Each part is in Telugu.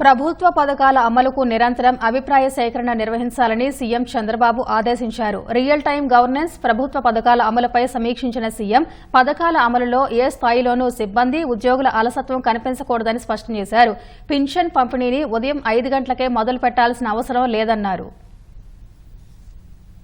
ప్రభుత్వ పథకాల అమలుకు నిరంతరం అభిప్రాయ సేకరణ నిర్వహించాలని సీఎం చంద్రబాబు ఆదేశించారు. రియల్ టైం గవర్నెన్స్ ప్రభుత్వ పథకాల అమలుపై సమీక్షించిన సీఎం పథకాల అమలులో ఏ స్థాయిలోనూ సిబ్బంది ఉద్యోగుల అలసత్వం కనిపించకూడదని స్పష్టం చేశారు. పింఛన్ పంపిణీని ఉదయం ఐదు గంటలకే మొదలు పెట్టాల్సిన అవసరం లేదన్నారు.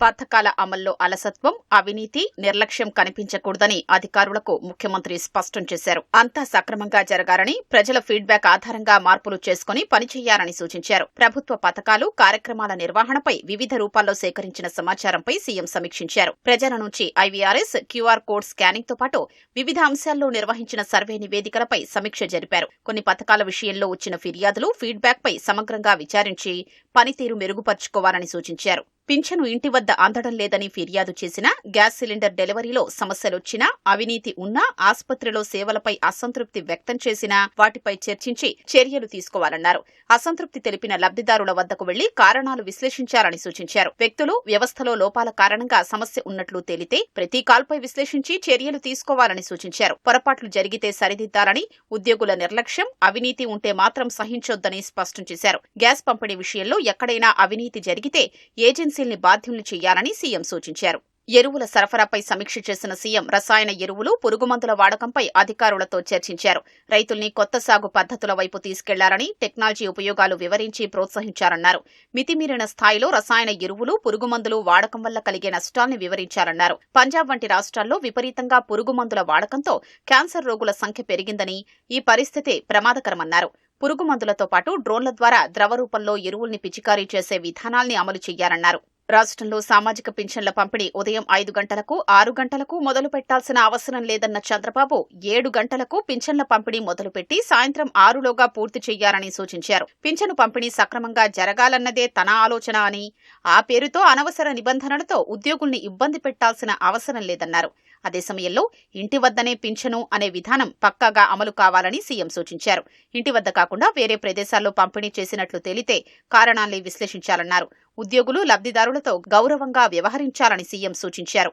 పథకాల అమల్లో అలసత్వం అవినీతి నిర్లక్ష్యం కనిపించకూడదని అధికారులకు ముఖ్యమంత్రి స్పష్టం చేశారు. అంతా సక్రమంగా జరగాలని ప్రజల ఫీడ్బ్యాక్ ఆధారంగా మార్పులు చేసుకుని పనిచేయాలని సూచించారు. ప్రభుత్వ పథకాలు కార్యక్రమాల నిర్వహణపై వివిధ రూపాల్లో సేకరించిన సమాచారంపై సీఎం సమీక్షించారు. ప్రజల నుంచి ఐవీఆర్ఎస్ క్యూఆర్ కోడ్ స్కానింగ్తో పాటు వివిధ అంశాల్లో నిర్వహించిన సర్వే నివేదికలపై సమీక్ష జరిపారు. కొన్ని పథకాల విషయంలో వచ్చిన ఫిర్యాదులు ఫీడ్బ్యాక్ పై సమగ్రంగా విచారించి పనితీరు మెరుగుపరుచుకోవాలని సూచించారు. పింఛను ఇంటి వద్ద అందడం లేదని ఫిర్యాదు చేసినా గ్యాస్ సిలిండర్ డెలివరీలో సమస్యలొచ్చినా అవినీతి ఉన్నా ఆసుపత్రిలో సేవలపై అసంతృప్తి వ్యక్తం చేసినా వాటిపై చర్చించి చర్యలు తీసుకోవాలన్నారు. అసంతృప్తి తెలిపిన లబ్దిదారుల వద్దకు వెళ్ళి కారణాలు విశ్లేషించాలని సూచించారు. వ్యక్తులు వ్యవస్థలో లోపాల కారణంగా సమస్య ఉన్నట్లు తేలితే ప్రతి కాల్పై విశ్లేషించి చర్యలు తీసుకోవాలని సూచించారు. పొరపాట్లు జరిగితే సరిదిద్దాలని ఉద్యోగుల నిర్లక్ష్యం అవినీతి ఉంటే మాత్రం సహించొద్దని స్పష్టం చేశారు. గ్యాస్ పంపిణీ విషయంలో ఎక్కడైనా అవినీతి జరిగితే ఏజెన్సీల్ని బాధ్యుల్ని చేయాలని సీఎం సూచించారు. ఎరువుల సరఫరాపై సమీక్ష చేసిన సీఎం రసాయన ఎరువులు పురుగుమందుల వాడకంపై అధికారులతో చర్చించారు. రైతుల్ని కొత్త సాగు పద్ధతుల వైపు తీసుకెళ్ళాలని టెక్నాలజీ ఉపయోగాలు వివరించి ప్రోత్సహించారన్నారు. మితిమీరిన స్థాయిలో రసాయన ఎరువులు పురుగుమందులు వాడకం వల్ల కలిగే నష్టాల్ని వివరించారన్నారు. పంజాబ్ వంటి రాష్ట్రాల్లో విపరీతంగా పురుగుమందుల వాడకంతో క్యాన్సర్ రోగుల సంఖ్య పెరిగిందని ఈ పరిస్థితి ప్రమాదకరమన్నారు. పురుగు మందులతో పాటు డ్రోన్ల ద్వారా ద్రవ రూపంలో ఎరువుల్ని పిచికారీ చేసే విధానాల్ని అమలు చేయాలన్నారు రాష్ట్రంలో సామాజిక పింఛన్ల పంపిణీ ఉదయం ఐదు గంటలకు ఆరు గంటలకు మొదలు పెట్టాల్సిన అవసరం లేదన్న చంద్రబాబు ఏడు గంటలకు పింఛన్ల పంపిణీ మొదలుపెట్టి సాయంత్రం ఆరులోగా పూర్తి చేయాలని సూచించారు. పింఛను పంపిణీ సక్రమంగా జరగాలన్నదే తన ఆలోచన అని ఆ పేరుతో అనవసర నిబంధనలతో ఉద్యోగుల్ని ఇబ్బంది పెట్టాల్సిన అవసరం లేదన్నారు. అదే సమయంలో ఇంటి వద్దనే పింఛను అనే విధానం పక్కాగా అమలు కావాలని సీఎం సూచించారు. ఇంటి వద్ద కాకుండా వేరే ప్రదేశాల్లో పంపిణీ చేసినట్లు తేలితే కారణాల్ని విశ్లేషించాలన్నారు. ఉద్యోగులు లబ్దిదారులతో గౌరవంగా వ్యవహరించాలని సీఎం సూచించారు.